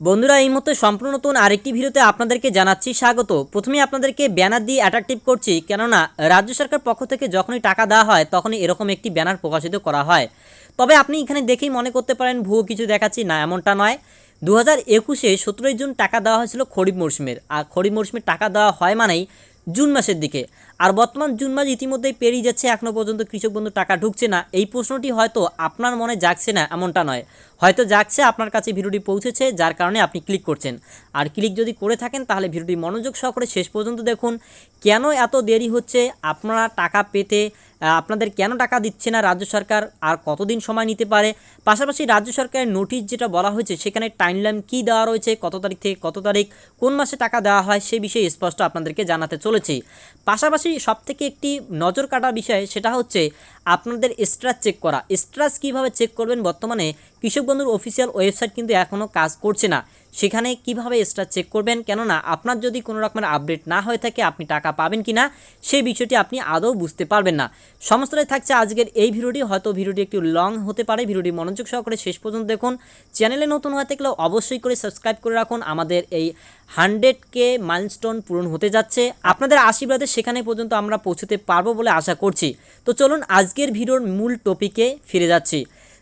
বন্ধুরা, এই মুহূর্তে সম্পূর্ণ নতুন আরেকটি ভিডিওতে আপনাদেরকে জানাচ্ছি স্বাগত। প্রথমে আপনাদেরকে ব্যানার দিয়ে অ্যাট্রাকটিভ করছি, কেননা রাজ্য সরকার পক্ষ থেকে যখনই টাকা দেওয়া হয়, তখনই এরকম একটি ব্যানার প্রকাশিত করা হয়। তবে আপনি এখানে দেখেই মনে করতে পারেন, ভুয়ো কিছু দেখাচ্ছি, না এমনটা নয়। দু হাজার একুশে সতেরোই জুন টাকা দেওয়া হয়েছিল খরিফ মরশুমের। আর খরিফ মরশুমের টাকা দেওয়া হয় মানেই জুন মাসের দিকে। আর বর্তমান জুন মাস ইতিমধ্যেই পেরিয়ে যাচ্ছে এখনও পর্যন্ত কৃষক বন্ধু টাকা ঢুকছে না। এই প্রশ্নটি হয়তো আপনার মনে জাগছে না, এমনটা নয়। হয়তো জাগছে, আপনার কাছে ভিডিওটি পৌঁছেছে, যার কারণে আপনি ক্লিক করছেন। আর ক্লিক যদি করে থাকেন, তাহলে ভিডিওটি মনোযোগ সহকারে শেষ পর্যন্ত দেখুন। কেন এত দেরি হচ্ছে? আপনারা টাকা পেতে আপনাদের কেন টাকা দিচ্ছে না রাজ্য সরকার? আর কতদিন সময় নিতে পারে? পাশাপাশি রাজ্য সরকারের নোটিশ যেটা বলা হয়েছে, সেখানে টাইমলাইন কী দেওয়া রয়েছে, কত তারিখ থেকে কত তারিখ, কোন মাসে টাকা দেওয়া হয়, সে বিষয়ে স্পষ্ট আপনাদেরকে জানাতে চলেছি। পাশাপাশি সবথেকে একটি নজর কাটার বিষয়, সেটা হচ্ছে আপনাদের স্ট্রাস চেক করা। স্ট্রাস কীভাবে চেক করবেন? বর্তমানে কৃষক বন্ধুর অফিসিয়াল ওয়েবসাইট কিন্তু এখনও কাজ করছে না। সেখানে কীভাবে স্ট্রাচ চেক করবেন? কেননা আপনার যদি কোনো রকমের আপডেট না হয়ে থাকে, আপনি টাকা পাবেন কি না সেই বিষয়টি আপনি আদৌ বুঝতে পারবেন না। সমস্তটাই থাকছে আজকের এই ভিডিওটি। হয়তো ভিডিওটি একটু লং হতে পারে, ভিডিওটি মনোযোগ সহকারে শেষ পর্যন্ত দেখুন। চ্যানেলে নতুন হয়ে থাকলে অবশ্যই করে সাবস্ক্রাইব করে রাখুন। আমাদের এই হান্ড্রেড কে মাইলস্টোন পূরণ হতে যাচ্ছে। আপনাদের আশীর্বাদে সেখানে পর্যন্ত আমরা পৌঁছতে পারব বলে আশা করছি। তো চলুন আজকের ভিডিওর মূল টপিকে ফিরে যাচ্ছি।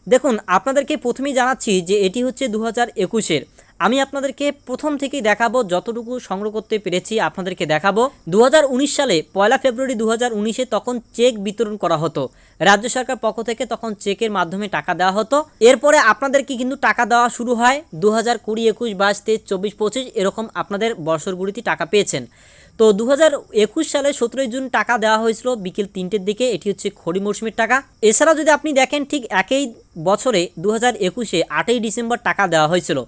দেখুন, আপনাদেরকে প্রথমেই জানাচ্ছি যে এটি হচ্ছে দু হাজার একুশের আমি আপনাদেরকে প্রথম থেকেই দেখাবো যতটুকু সংগ্রহ করতে পেরেছি আপনাদেরকে দেখাবো। দু হাজার উনিশ সালে পয়লা ফেব্রুয়ারি দু হাজার তখন চেক বিতরণ করা হতো। রাজ্য সরকার পক্ষ থেকে তখন চেকের মাধ্যমে টাকা দেওয়া হতো। এরপরে আপনাদেরকে কিন্তু টাকা দেওয়া শুরু হয়? দু হাজার কুড়ি একুশ বাইশ তেইশ চব্বিশ পঁচিশ এরকম আপনাদের বছরগুলিতে টাকা পেয়েছেন। তো দু হাজার একুশ সালে সতেরোই জুন টাকা দেওয়া হয়েছিল বিকেল তিনটের দিকে। এটি হচ্ছে খড়ি মৌসুমের টাকা। এছাড়াও যদি আপনি দেখেন ঠিক একই বছরে দু হাজার একুশে আটই ডিসেম্বর টাকা দেওয়া হয়েছিল।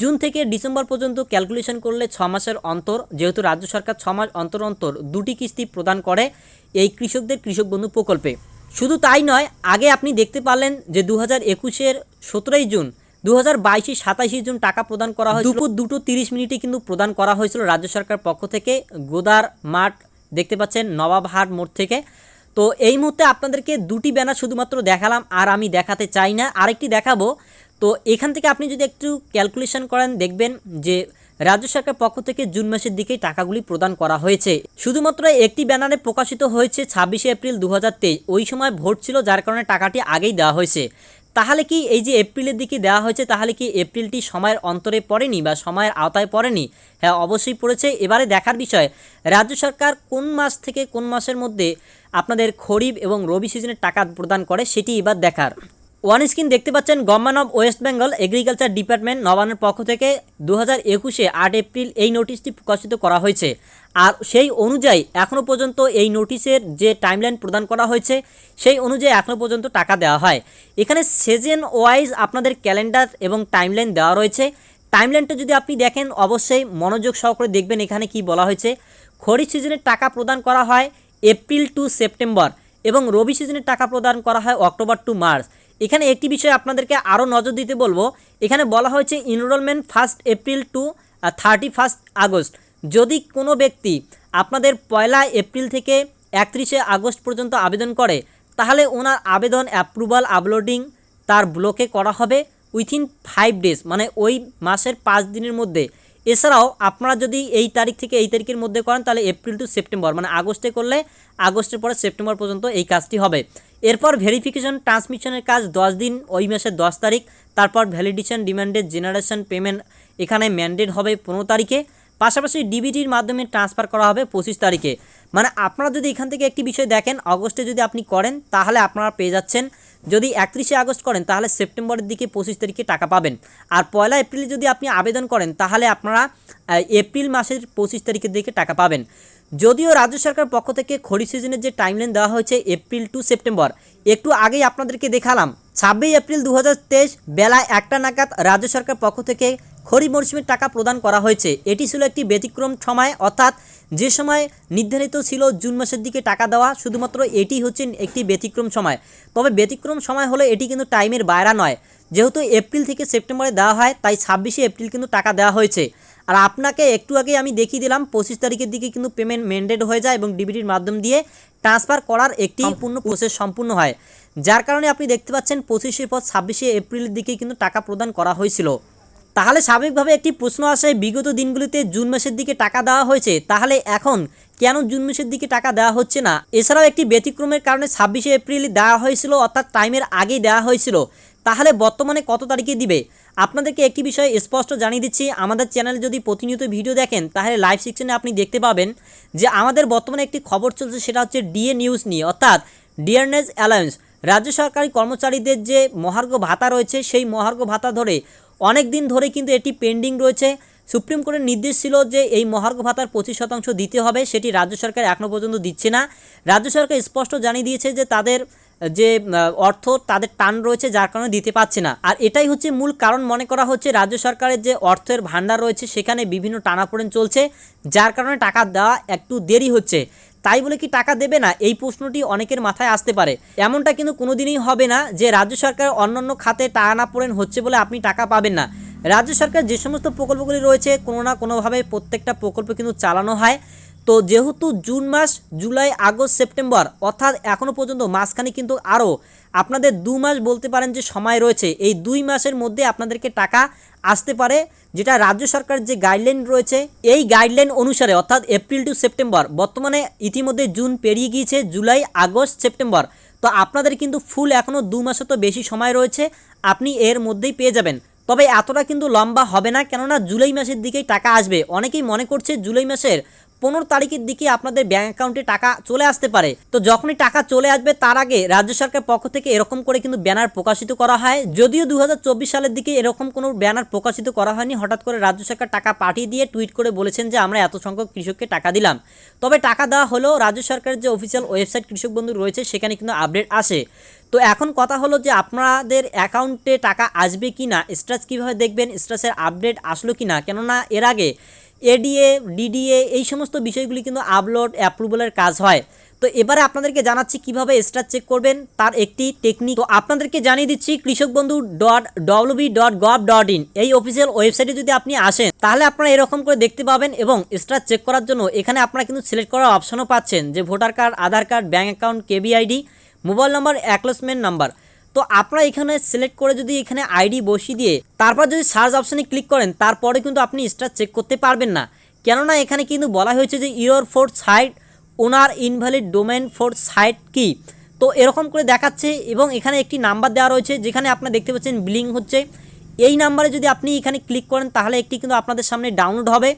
জুন থেকে ডিসেম্বর পর্যন্ত ক্যালকুলেশন করলে ছ মাসের অন্তর, যেহেতু রাজ্য সরকার ছ মাস অন্তর অন্তর দুটি কিস্তি প্রদান করে এই কৃষকদের কৃষক বন্ধু প্রকল্পে। শুধু তাই নয়, আগে আপনি দেখতে পারলেন যে দু হাজার একুশের সতেরোই জুন দু হাজার বাইশে জুন টাকা প্রদান করা হয়েছিল। দুপুর দুটো তিরিশ মিনিটে কিন্তু প্রদান করা হয়েছিল রাজ্য সরকার পক্ষ থেকে গোদার মাঠ, দেখতে পাচ্ছেন নবাবহাট মোড় থেকে। তো এই মুহূর্তে আপনাদেরকে দুটি ব্যানার শুধুমাত্র দেখালাম, আর আমি দেখাতে চাই না। আরেকটি দেখাবো। তো এখান থেকে আপনি যদি একটু ক্যালকুলেশন করেন, দেখবেন যে রাজ্য সরকার পক্ষ থেকে জুন মাসের দিকেই টাকাগুলি প্রদান করা হয়েছে। শুধুমাত্র একটি ব্যানারে প্রকাশিত হয়েছে ছাব্বিশে এপ্রিল দু হাজার তেইশ। ওই সময় ভোট ছিল, যার কারণে টাকাটি আগেই দেওয়া হয়েছে। তাহলে কি এই যে এপ্রিলের দিকে দেওয়া হয়েছে, তাহলে কি এপ্রিলটি সময়ের অন্তরে পড়েনি বা সময়ের আওতায় পড়েনি? হ্যাঁ অবশ্যই পড়েছে। এবারে দেখার বিষয়, রাজ্য সরকার কোন মাস থেকে কোন মাসের মধ্যে আপনাদের খরিফ এবং রবি সিজনের টাকা প্রদান করে সেটি এবার দেখার। ওয়ান স্ক্রিন দেখতে পাচ্ছেন government of West Bengal agriculture department নবান্নের পক্ষ থেকে দু হাজার একুশে আট এপ্রিল এই নোটিশটি প্রকাশিত করা হয়েছে। আর সেই অনুযায়ী এখনও পর্যন্ত এই নোটিশের যে টাইমলাইন প্রদান করা হয়েছে, সেই অনুযায়ী এখনও পর্যন্ত টাকা দেওয়া হয়। এখানে সিজন ওয়াইজ আপনাদের ক্যালেন্ডার এবং টাইমলাইন দেওয়া রয়েছে। টাইমলাইনটা যদি আপনি দেখেন, অবশ্যই মনোযোগ সহকারে দেখবেন এখানে কি বলা হয়েছে। খরিফ সিজনের টাকা প্রদান করা হয় এপ্রিল টু সেপ্টেম্বর এবং রবি সিজনের টাকা প্রদান করা হয় অক্টোবর টু মার্চ। এখানে একটি বিষয় আপনাদেরকে আরও নজর দিতে বলব। এখানে বলা হয়েছে enrolment first April to thirty first August যদি কোনো ব্যক্তি আপনাদের পয়লা এপ্রিল থেকে একত্রিশে আগস্ট পর্যন্ত আবেদন করে, তাহলে ওনার আবেদন অ্যাপ্রুভাল আপলোডিং তার ব্লকে করা হবে উইথিন ফাইভ ডেজ মানে ওই মাসের পাঁচ দিনের মধ্যে। এছাড়াও আপনারা যদি এই তারিখ থেকে এই তারিখের মধ্যে করেন, তাহলে এপ্রিল টু সেপ্টেম্বর মানে আগস্টে করলে আগস্টের পরে সেপ্টেম্বর পর্যন্ত এই কাজটি হবে। এরপর ভেরিফিকেশন ট্রান্সমিশনের কাজ দশ দিন, ওই মাসের দশ তারিখ। তারপর ভ্যালিডেশন ডিমান্ডেড জেনারেশন পেমেন্ট এখানে ম্যান্ডেট হবে পনেরো তারিখে। পাশাপাশি ডিবিটির মাধ্যমে ট্রান্সফার করা হবে পঁচিশ তারিখে। মানে আপনারা যদি এখান থেকে একটি বিষয় দেখেন, অগস্টে যদি আপনি করেন, তাহলে আপনারা পেয়ে যাচ্ছেন। যদি একত্রিশে আগস্ট করেন, তাহলে সেপ্টেম্বরের দিকে পঁচিশ তারিখে টাকা পাবেন। আর পয়লা এপ্রিলে যদি আপনি আবেদন করেন, তাহলে আপনারা এপ্রিল মাসের পঁচিশ তারিখের দিকে টাকা পাবেন। যদিও রাজ্য সরকার পক্ষ থেকে খরিফ সিজনের যে টাইমলাইন দেওয়া হয়েছে এপ্রিল টু সেপ্টেম্বর একটু আগেই আপনাদেরকে দেখালাম। ছাব্বিশ এপ্রিল দু হাজার তেইশ, বেলা একটা নাগাদ রাজ্য সরকার পক্ষ থেকে খরিফ মরশুমের টাকা প্রদান করা হয়েছে। এটি ছিল একটি ব্যতিক্রম সময়, অর্থাৎ যে সময় নির্ধারিত ছিল জুন মাসের দিকে টাকা দেওয়া, শুধুমাত্র এটি হচ্ছে একটি ব্যতিক্রম সময়। তবে ব্যতিক্রম সময় হলে এটি কিন্তু টাইমের বাইরা নয়। যেহেতু এপ্রিল থেকে সেপ্টেম্বরে দেওয়া হয় তাই ছাব্বিশে এপ্রিল কিন্তু টাকা দেওয়া হয়েছে। আর আপনাকে একটু আগে আমি দেখিয়ে দিলাম পঁচিশ তারিখের দিকে কিন্তু পেমেন্ট মেন্ডেড হয়ে যায় এবং ডিবিটির মাধ্যম দিয়ে ট্রান্সফার করার একটি সম্পূর্ণ প্রসেস সম্পূর্ণ হয়। যার কারণে আপনি দেখতে পাচ্ছেন পঁচিশের পর ছাব্বিশে এপ্রিলের দিকে কিন্তু টাকা প্রদান করা হয়েছিল। তাহলে স্বাভাবিকভাবে একটি প্রশ্ন আসে বিগত দিনগুলিতে জুন মাসের দিকে টাকা দেওয়া হয়েছে তাহলে এখন কেন জুন মাসের দিকে টাকা দেওয়া হচ্ছে না? এছাড়াও একটি ব্যতিক্রমের কারণে ছাব্বিশে এপ্রিল দেওয়া হয়েছিল অর্থাৎ টাইমের আগেই দেওয়া হয়েছিল। তাহলে বর্তমানে কত তারিখে দিবে? আপনাদেরকে একটি বিষয় স্পষ্ট জানিয়ে দিচ্ছি, আমাদের চ্যানেলে যদি প্রতিনিয়ত ভিডিও দেখেন, তাহলে লাইভ সেকশনে আপনি দেখতে পাবেন যে আমাদের বর্তমানে একটি খবর চলছে, সেটা হচ্ছে ডিএ নিউজ নিয়ে। অর্থাৎ ডিয়ারনেস অ্যালায়েন্স রাজ্য সরকারি কর্মচারীদের যে মহার্ঘ ভাতা রয়েছে, সেই মহার্ঘ ভাতা ধরে অনেক দিন ধরে কিন্তু এটি পেন্ডিং রয়েছে। সুপ্রিম কোর্টের নির্দেশ ছিল যে এই মহার্ঘ ভাতার পঁচিশ শতাংশ দিতে হবে, সেটি রাজ্য সরকার এখনও পর্যন্ত দিচ্ছে না। রাজ্য সরকার স্পষ্ট জানিয়ে দিয়েছে যে তাদের যে অর্থ তাদের টান রয়েছে যার কারণে দিতে পারছে না। আর এটাই হচ্ছে মূল কারণ মনে করা হচ্ছে রাজ্য সরকারের যে অর্থের ভাণ্ডার রয়েছে সেখানে বিভিন্ন টানাপোড়েন চলছে, যার কারণে টাকা দেওয়া একটু দেরি হচ্ছে। তাই বলে কি টাকা দেবে না? এই প্রশ্নটি অনেকের মাথায় আসতে পারে। এমনটা কিন্তু কোনোদিনই হবে না যে রাজ্য সরকার অন্যান্য খাতে টানাপোড়েন হচ্ছে বলে আপনি টাকা পাবেন না। রাজ্য সরকার যে সমস্ত প্রকল্পগুলি রয়েছে, কোনো না কোনোভাবে প্রত্যেকটা প্রকল্প কিন্তু চালানো হয়। তো যেহেতু জুন মাস, জুলাই, আগস্ট, সেপ্টেম্বর, অর্থাৎ এখনও পর্যন্ত মাঝখানে কিন্তু আরও আপনাদের দু মাস বলতে পারেন যে সময় রয়েছে, এই দুই মাসের মধ্যে আপনাদেরকে টাকা আসতে পারে, যেটা রাজ্য সরকার যে গাইডলাইন রয়েছে, এই গাইডলাইন অনুসারে, অর্থাৎ এপ্রিল টু সেপ্টেম্বর, বর্তমানে ইতিমধ্যে জুন পেরিয়ে গিয়েছে, জুলাই, আগস্ট, সেপ্টেম্বর। তো আপনাদের কিন্তু ফুল এখনও দু মাসে তো বেশি সময় রয়েছে, আপনি এর মধ্যেই পেয়ে যাবেন। তবে এতটা কিন্তু লম্বা হবে না, কেননা জুলাই মাসের দিকেই টাকা আসবে। অনেকেই মনে করছে জুলাই মাসের পনেরো তারিখের দিকে আপনাদের ব্যাঙ্ক অ্যাকাউন্টে টাকা চলে আসতে পারে। তো যখনই টাকা চলে আসবে, তার আগে রাজ্য সরকার পক্ষ থেকে এরকম করে কিন্তু ব্যানার প্রকাশিত করা হয়। যদিও দু হাজার চব্বিশ সালের দিকে এরকম কোনো ব্যানার প্রকাশিত করা হয়নি, হঠাৎ করে রাজ্য সরকার টাকা পাঠিয়ে দিয়ে টুইট করে বলেছেন যে, আমরা এত সংখ্যক কৃষককে টাকা দিলাম। তবে টাকা দেওয়া হলেও রাজ্য সরকারের যে অফিসিয়াল ওয়েবসাইট কৃষক বন্ধু রয়েছে, সেখানে কিন্তু আপডেট আসে। তো এখন কথা হলো যে, আপনাদের অ্যাকাউন্টে টাকা আসবে কি না স্ট্রাচ কীভাবে দেখবেন স্ট্রাচের আপডেট আসলো কি না কেননা এর আগে এডিএ ডিডিএ এই সমস্ত বিষয়গুলি কিন্তু আপলোড অ্যাপ্রুভালের কাজ হয়। তো এবারে আপনাদেরকে জানাচ্ছি কীভাবে স্টার চেক করবেন, তার একটি টেকনিক তো আপনাদেরকে জানিয়ে দিচ্ছি Krishak Bandhu dot WB dot gov dot in এই অফিসিয়াল ওয়েবসাইটে যদি আপনি আসেন, তাহলে আপনারা এরকম করে দেখতে পাবেন এবং স্টার চেক করার জন্য এখানে আপনারা কিন্তু সিলেক্ট করার অপশনও পাচ্ছেন, যে voter card Aadhaar card bank account KBID mobile number acknowledgement number তো আপনারা এখানে সিলেক্ট করে যদি এখানে আইডি বসিয়ে দিয়ে তারপর যদি সার্চ অপশানে ক্লিক করেন, তারপরে কিন্তু আপনি স্টার চেক করতে পারবেন না। কেননা এখানে কিন্তু বলা হয়েছে যে your for site owner invalid domain for site key? তো এরকম করে দেখাচ্ছে এবং এখানে একটি নাম্বার দেওয়া রয়েছে যেখানে আপনারা দেখতে পাচ্ছেন বিলিং হচ্ছে। এই নাম্বারে যদি আপনি এখানে ক্লিক করেন, তাহলে একটি কিন্তু আপনাদের সামনে ডাউনলোড হবে।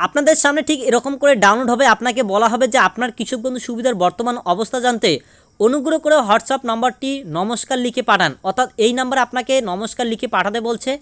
আপনাদের সামনে ঠিক এরকম করে ডাউনলোড হবে। আপনাকে বলা হবে যে আপনার কৃষক বন্ধু সুবিধার বর্তমান অবস্থা জানতে অনুগ্রহ করে হোয়াটসঅ্যাপ নাম্বারটি নমস্কার লিখে পাঠান। অর্থাৎ এই নাম্বার আপনাকে নমস্কার লিখে পাঠাতে বলছে।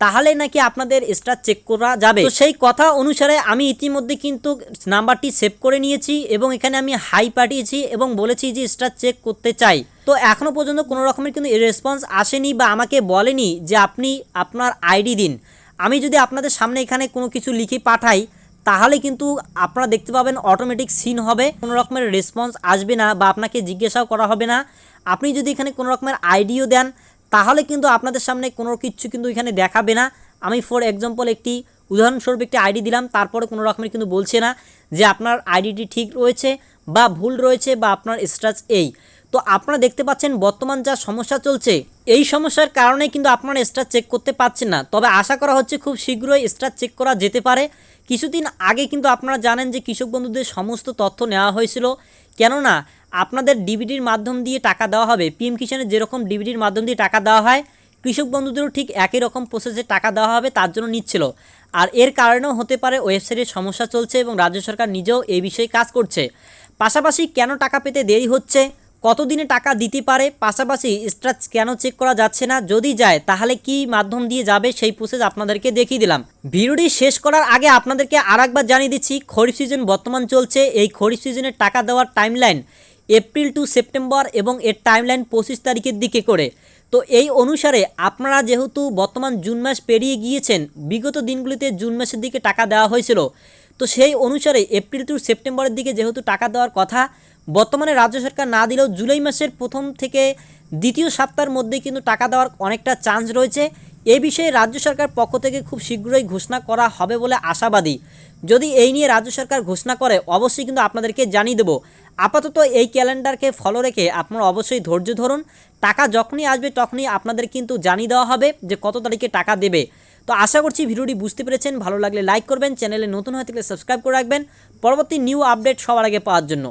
তাহলে নাকি আপনাদের স্টার চেক করা যাবে। তো সেই কথা অনুসারে আমি ইতিমধ্যে কিন্তু নাম্বারটি সেভ করে নিয়েছি এবং এখানে আমি হাই পাঠিয়েছি এবং বলেছি যে স্টার চেক করতে চাই। তো এখনও পর্যন্ত কোনো রকমের কিন্তু রেসপন্স আসেনি বা আমাকে বলেনি যে আপনি আপনার আইডি দিন। আমি যদি আপনাদের সামনে এখানে কোনো কিছু লিখে পাঠাই তাহলে কিন্তু আপনারা দেখতে পাবেন অটোমেটিক সিন হবে, কোনো রকমের রেসপন্স আসবে না বা আপনাকে জিজ্ঞাসাও করা হবে না। আপনি যদি এখানে কোনো রকমের আইডিও দেন, তাহলে কিন্তু আপনাদের সামনে কোনো কিছু কিন্তু এখানে দেখাবে না। আমি ফর এক্সাম্পল একটি উদাহরণস্বরূপ একটি আইডি দিলাম, তারপরে কোনো রকমের কিন্তু বলছে না যে আপনার আইডিটি ঠিক রয়েছে বা ভুল রয়েছে বা আপনার স্ট্রাচ এই। তো আপনারা দেখতে পাচ্ছেন বর্তমান যা সমস্যা চলছে, এই সমস্যার কারণে কিন্তু আপনারা স্টার চেক করতে পারছেন না। তবে আশা করা হচ্ছে খুব শীঘ্রই স্টার চেক করা যেতে পারে। কিছুদিন আগে কিন্তু আপনারা জানেন যে কৃষক বন্ধুদের সমস্ত তথ্য নেওয়া হয়েছিল। কেননা, আপনাদের ডিবিডির মাধ্যম দিয়ে টাকা দেওয়া হবে। পিএম কিষানের যেরকম ডিবিডির মাধ্যম দিয়ে টাকা দেওয়া হয়, কৃষক বন্ধুদেরও ঠিক একই রকম প্রসেসে টাকা দেওয়া হবে, তার জন্য নিচ্ছিল। আর এর কারণেও হতে পারে ওয়েবসাইটের সমস্যা চলছে এবং রাজ্য সরকার নিজেও এই বিষয়ে কাজ করছে। পাশাপাশি কেন টাকা পেতে দেরি হচ্ছে? কতদিনে টাকা দিতে পারে? পাশাপাশি স্ট্রাচ কেন চেক করা যাচ্ছে না? যদি যায়, তাহলে কি মাধ্যম দিয়ে যাবে? সেই প্রসেস আপনাদেরকে দেখিয়ে দিলাম। ভিডিওটি শেষ করার আগে আপনাদেরকে আর একবার জানিয়ে দিচ্ছি, খরিফ সিজন বর্তমান চলছে। এই খরিফ সিজনের টাকা দেওয়ার টাইমলাইন এপ্রিল টু সেপ্টেম্বর এবং এর টাইমলাইন পঁচিশ তারিখের দিকে করে। তো এই অনুসারে আপনারা যেহেতু বর্তমান জুন মাস পেরিয়ে গিয়েছেন, বিগত দিনগুলিতে জুন মাসের দিকে টাকা দেওয়া হয়েছিল। তো সেই অনুসারে এপ্রিল টু সেপ্টেম্বরের দিকে যেহেতু টাকা দেওয়ার কথা, বর্তমানে রাজ্য সরকার না দিলেও জুলাই মাসের প্রথম থেকে দ্বিতীয় সপ্তাহের মধ্যে কিন্তু টাকা দেওয়ার অনেকটা চান্স রয়েছে। এ বিষয়ে রাজ্য সরকার পক্ষ থেকে খুব শীঘ্রই ঘোষণা করা হবে বলে আশাবাদী। যদি এই নিয়ে রাজ্য সরকার ঘোষণা করে, অবশ্যই কিন্তু আপনাদেরকে জানিয়ে দেবো। আপাতত এই ক্যালেন্ডারকে ফলো রেখে আপনারা অবশ্যই ধৈর্য ধরুন। টাকা যখনই আসবে তখনই আপনাদের কিন্তু জানিয়ে দেওয়া হবে যে কত তারিখে টাকা দেবে। তো আশা করছি ভিডিওটি বুঝতে পেরেছেন, ভালো লাগলে লাইক করবেন, চ্যানেলে নতুন হয়ে থাকলে সাবস্ক্রাইব করে রাখবেন। পরবর্তী নিউ আপডেট সবার আগে পাওয়ার জন্য।